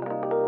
Так,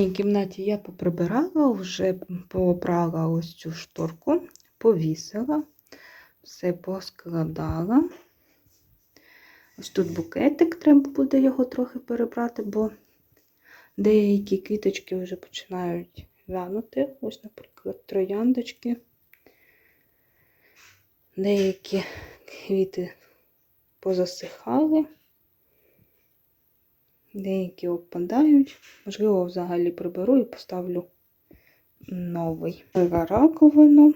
ванній кімнаті я поприбирала, вже попрала ось цю шторку, повісила, все поскладала. Ось тут букетик, треба буде його трохи перебрати, бо деякі квіточки вже починають вянути. Ось, наприклад, трояндочки. Деякі квіти позасихали. Деякі опадають. Можливо, взагалі приберу і поставлю новий. Раковину.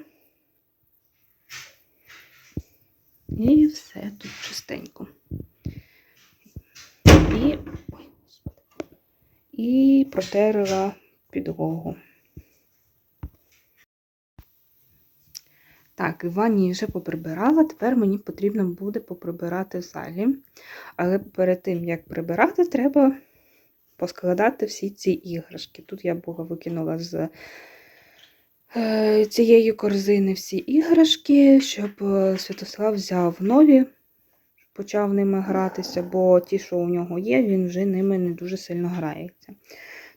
І все тут чистенько. І, і протерла підлогу. Так, і в ванні вже поприбирала, тепер мені потрібно буде поприбирати в залі. Але перед тим, як прибирати, треба поскладати всі ці іграшки. Тут я була викинула з е, цієї корзини всі іграшки, щоб е, Святослав взяв нові, почав ними гратися, бо ті, що у нього є, він вже ними не дуже сильно грається.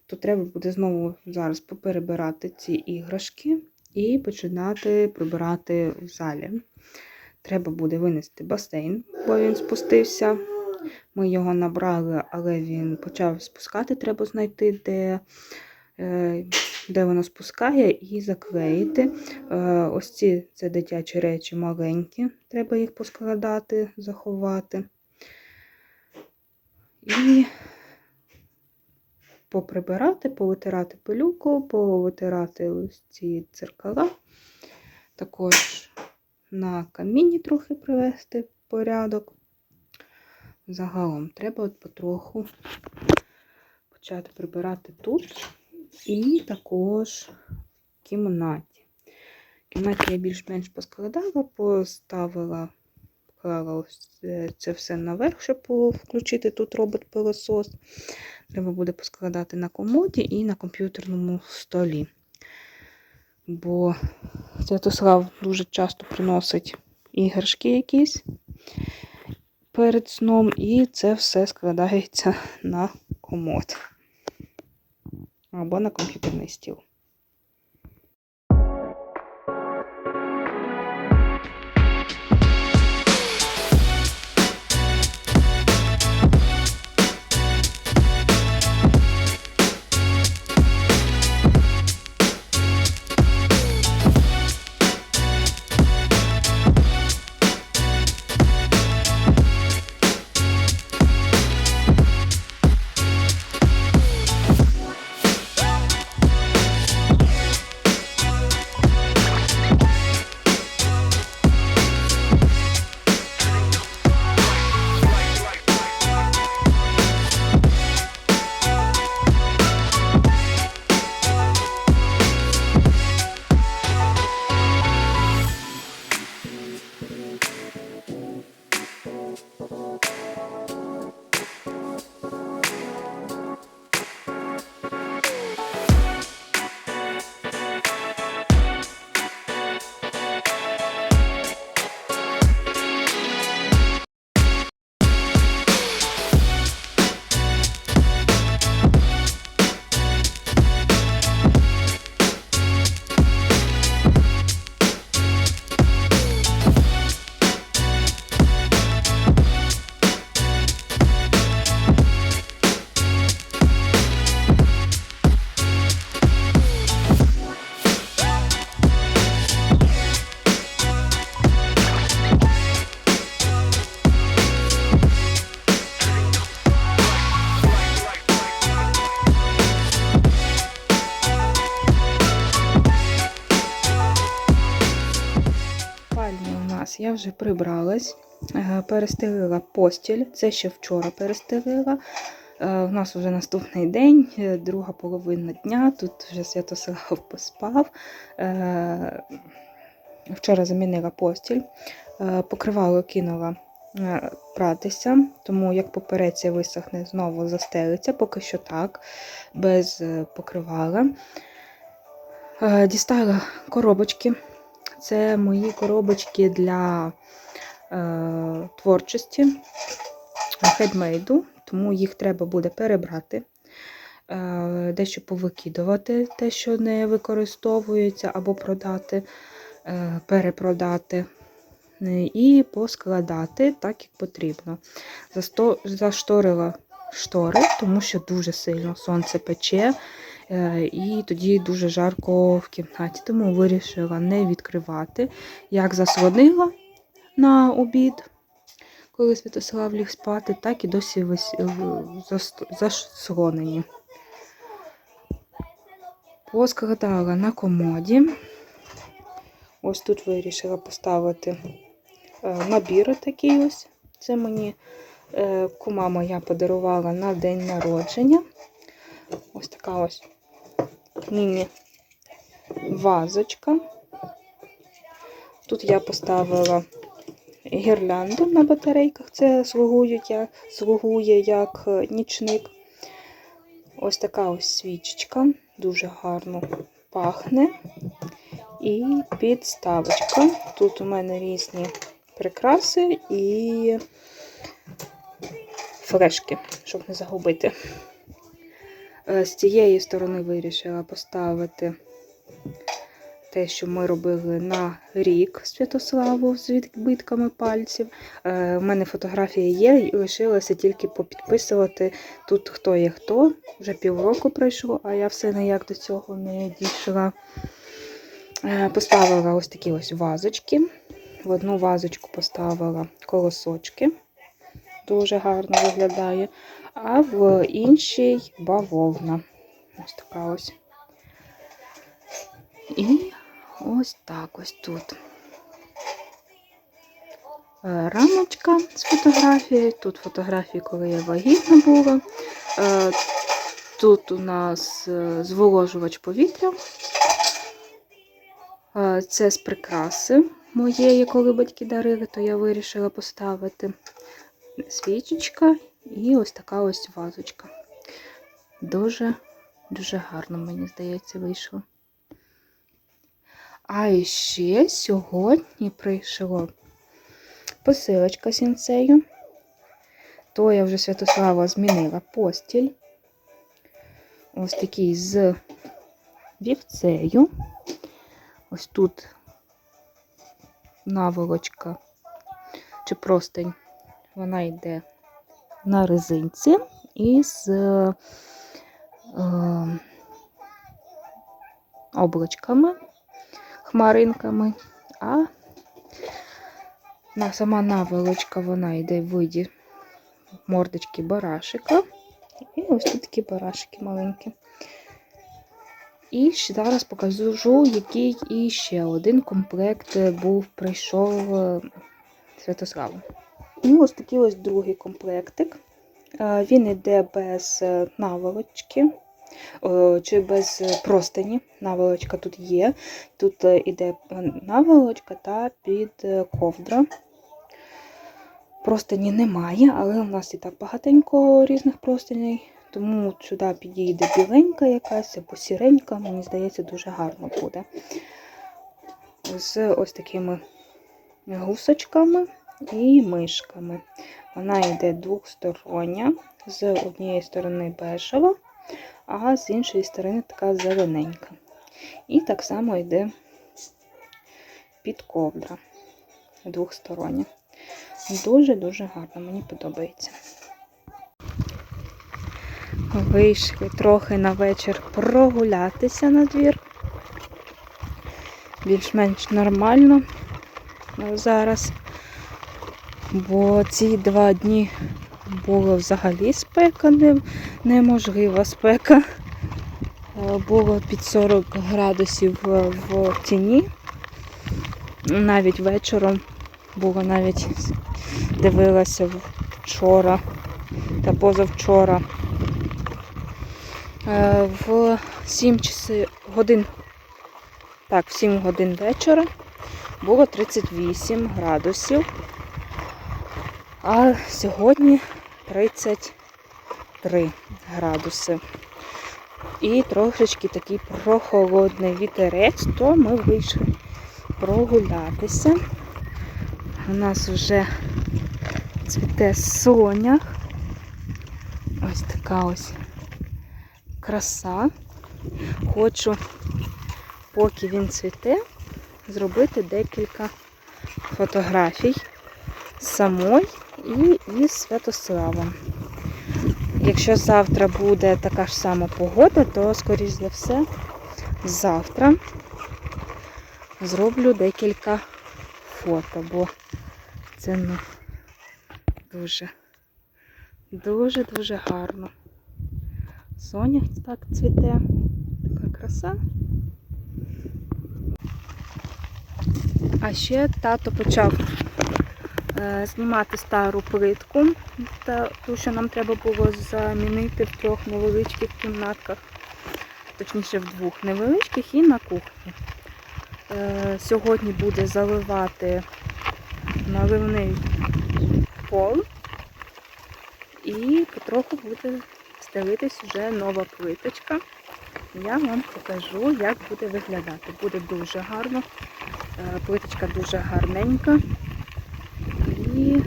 То треба буде знову зараз поперебирати ці іграшки і починати прибирати в залі. Треба буде винести басейн, бо він спустився. Ми його набрали, але він почав спускати. Треба знайти, де, е, де воно спускає, і заклеїти. Е, Ось ці це дитячі речі маленькі, треба їх поскладати, заховати. І поприбирати, повитирати пилюку, повитирати ці дзеркала. Також на каміні трохи привести порядок. Загалом треба от потроху почати прибирати тут і також в кімнаті. В кімнаті я більш-менш поскладала, поставила, поклала ось це- все наверх, щоб включити тут робот-пилосос. Треба буде поскладати на комоді і на комп'ютерному столі. Бо Святослав дуже часто приносить іграшки якісь перед сном, і це все складається на комод або на комп'ютерний стіл. Вже прибралась, е, перестелила постіль. Це ще вчора перестелила. Е, У нас вже наступний день, е, друга половина дня. Тут вже Святослав поспав. Е, Вчора замінила постіль, Е, покривало кинула е, пратися, тому як попереться висохне, знову застелиться, поки що так, без е, покривала. Е, Дістала коробочки. Це мої коробочки для е, творчості хедмейду, тому їх треба буде перебрати, е, дещо повикидувати, те, що не використовується, або продати, е, перепродати. е, І поскладати так, як потрібно. Засто- Зашторила штори, тому що дуже сильно сонце пече, і тоді дуже жарко в кімнаті. Тому вирішила не відкривати. Як заслонила на обід, коли Святослав ліг спати, так і досі заслонені. Поскладала на комоді. Ось тут вирішила поставити е, набір такий ось. Це мені е, кума моя подарувала на день народження. ось така ось міні-вазочка. Тут я поставила гірлянду на батарейках. Це слугує як, слугує як е, нічник. Ось така ось свічечка. Дуже гарно пахне. І підставочка. Тут у мене різні прикраси і флешки, щоб не загубити. Е, З цієї сторони вирішила поставити те, що ми робили на рік Святославу з відбитками пальців. Е, У мене фотографія є, лишилося тільки попідписувати тут хто є хто. Вже півроку пройшло, а я все ніяк до цього не дійшла. Е, Поставила ось такі ось вазочки. В одну вазочку поставила колосочки. Дуже гарно виглядає. А в іншій бавовна. Ось така ось. І ось так ось тут. Е, Рамочка з фотографією. Тут фотографії, коли я вагітна була. Е, Тут у нас е, зволожувач повітря. Це з прикраси моєї, коли батьки дарили, то я вирішила поставити свічечка і ось така ось вазочка. Дуже, дуже гарно, мені здається, вийшло. А ще сьогодні прийшло посилочка з інцею. То я вже Святослава змінила постіль. Ось такий з вівцею. Ось тут наволочка чи простень. Вона йде на резинці із е, облачками, хмаринками, а на сама наволочка вона йде в виді мордочки барашика. І ось тут такі барашики маленькі. І ще зараз покажу, який і ще один комплект був прийшов е, Святославу. І ось такий ось другий комплектик. Е, Він йде без е, наволочки чи без е, простині. Наволочка тут є. Тут е, іде наволочка та під е, ковдра. Простині немає, але у нас і так багатенько різних простиней. Тому сюди підійде біленька якась або сіренька, мені здається, дуже гарно буде. З ось такими гусочками і мишками. Вона йде двохстороння, з однієї сторони бежева, а з іншої сторони така зелененька. І так само йде під ковдра двохстороння. Дуже-дуже гарно, мені подобається. Вийшли трохи на вечір прогулятися на двір. Більш-менш нормально зараз. Бо ці два дні було взагалі спека, неможлива спека. Е, Було під 40 градусів е, в тіні. Навіть вечором було навіть дивилася вчора та позавчора. Е, В 7 часи годин, так, в 7 годин вечора було 38 градусів. А сьогодні 33 градуси. І трошечки такий прохолодний вітерець, то ми вийшли прогулятися. У нас вже цвіте сонях. Ось така ось краса. Хочу, поки він цвіте, зробити декілька фотографій самой і із Святославом. Якщо завтра буде така ж сама погода, то, скоріш за все, завтра зроблю декілька фото, бо це ну, дуже, дуже-дуже гарно. Соня так цвіте. Така краса. А ще тато почав знімати стару плитку, ту, що нам треба було замінити в трьох невеличких кімнатках, точніше в двох невеличких і на кухні. Е, Сьогодні буде заливати наливний пол і потроху буде стелитись вже нова плиточка. Я вам покажу, як буде виглядати. Буде дуже гарно. Е, Плиточка дуже гарненька. І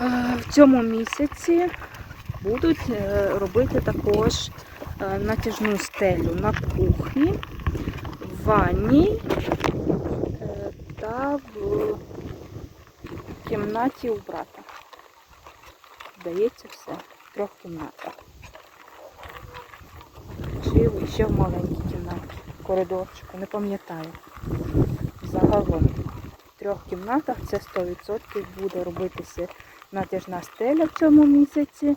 е, в цьому місяці будуть е, робити також е, натяжну стелю на кухні, в ванні та в кімнаті у брата. Здається, все. В трьох кімнатах. Чи ще в маленькій кімнаті, коридорчику, не пам'ятаю. Загалом трьох кімнатах це 100% буде робитися натяжна стеля в цьому місяці.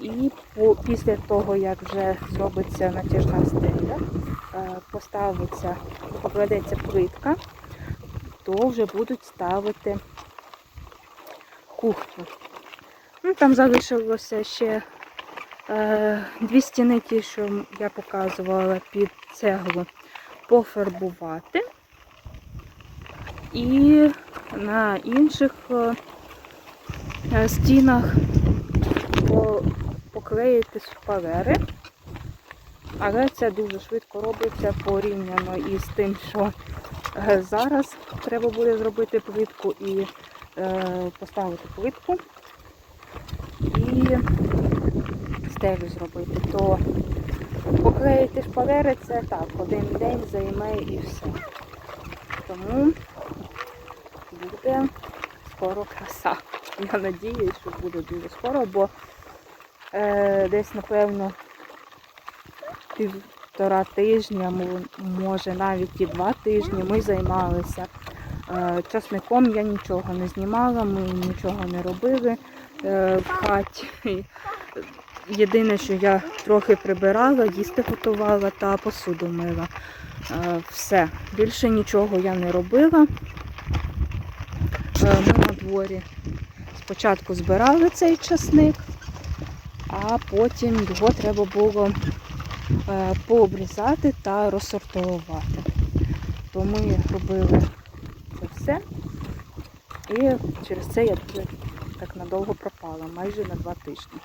І по, після того, як вже зробиться натяжна стеля, е, поставиться, покладеться плитка, то вже будуть ставити кухню. Ну, там залишилося ще е, дві стіни, ті, що я показувала під цеглу, пофарбувати. І на інших е, е, стінах поклеїти шпалери. Але це дуже швидко робиться порівняно із тим, що е, зараз треба буде зробити плитку і поставити плитку і стелю зробити. То поклеїти шпалери це так, один день займе і все. Тому буде скоро краса. Я надіюсь, що буде дуже скоро, бо е, десь, напевно, півтора тижня, може навіть і два тижні ми займалися. Е, Часником я нічого не знімала, ми нічого не робили е, в хаті. Єдине, що я трохи прибирала, їсти готувала та посуду мила. Е, Все. Більше нічого я не робила. Е, Ми на дворі спочатку збирали цей часник, а потім його треба було е, пообрізати та розсортувати. То ми робили це все. І через це я так надовго пропала, майже на два тижні.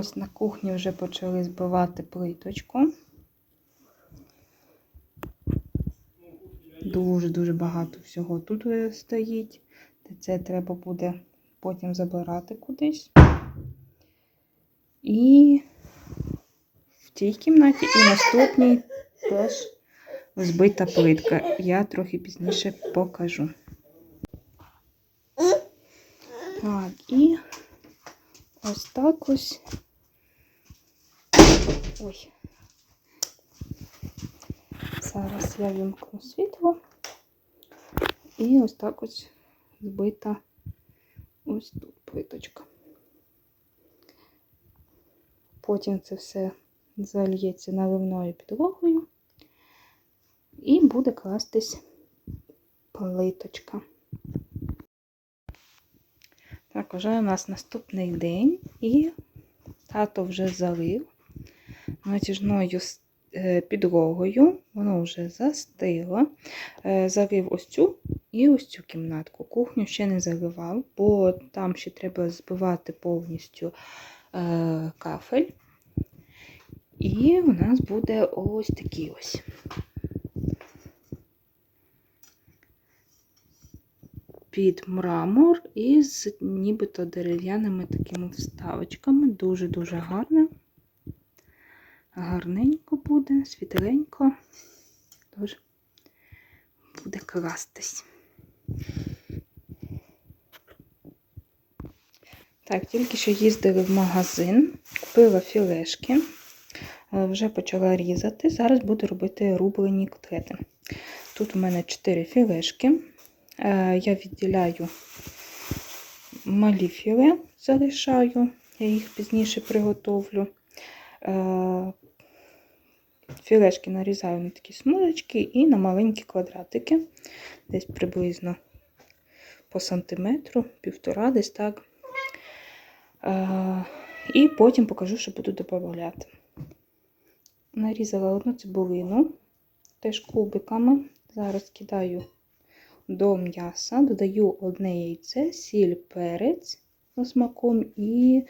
Ось на кухні вже почали збивати плиточку. Дуже-дуже багато всього тут е, стоїть. Це треба буде потім забирати кудись. І в тій кімнаті, і наступній теж збита плитка. Я трохи пізніше покажу. Так, і Ось так ось. Ой. Зараз я вімкну світло. І ось так ось збита ось тут плиточка. Потім це все зальється наливною підлогою і буде кластись плиточка. Так, вже у нас наступний день, і тато вже залив натяжною е, підлогою, воно вже застигло. Е, Залив ось цю і ось цю кімнатку. Кухню ще не заливав, бо там ще треба збивати повністю е, кафель. І у нас буде ось такий ось. під мрамор із нібито дерев'яними такими вставочками. Дуже-дуже гарне. Гарненько буде, світленько. Тож буде кластись. Так, тільки що їздили в магазин, купила філешки, е, вже почала різати. Зараз буду робити рублені котлети. Тут у мене 4 філешки. Е, Я відділяю малі філе, залишаю, я їх пізніше приготовлю. Е, Філешки нарізаю на такі смужечки і на маленькі квадратики, десь приблизно по сантиметру, півтора, десь так. Е, І потім покажу, що буду додавати. Нарізала одну цибулину, теж кубиками. Зараз кидаю до м'яса, додаю одне яйце, сіль, перець смаком і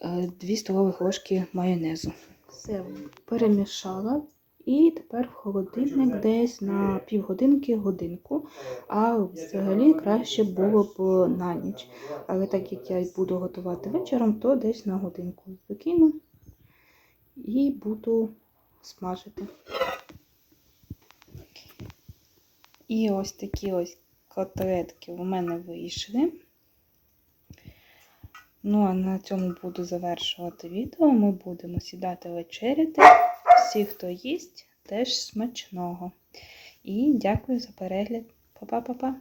2 столових ложки майонезу. Все перемішала. І тепер в холодильник десь на півгодинки, годинку. А взагалі краще було б на ніч. Але так як я буду готувати вечором, то десь на годинку закину і буду смажити. І ось такі ось котлетки у мене вийшли. Ну, а на цьому буду завершувати відео. Ми будемо сідати вечеряти. Всі, хто їсть, теж смачного. І дякую за перегляд. Па-па-па-па!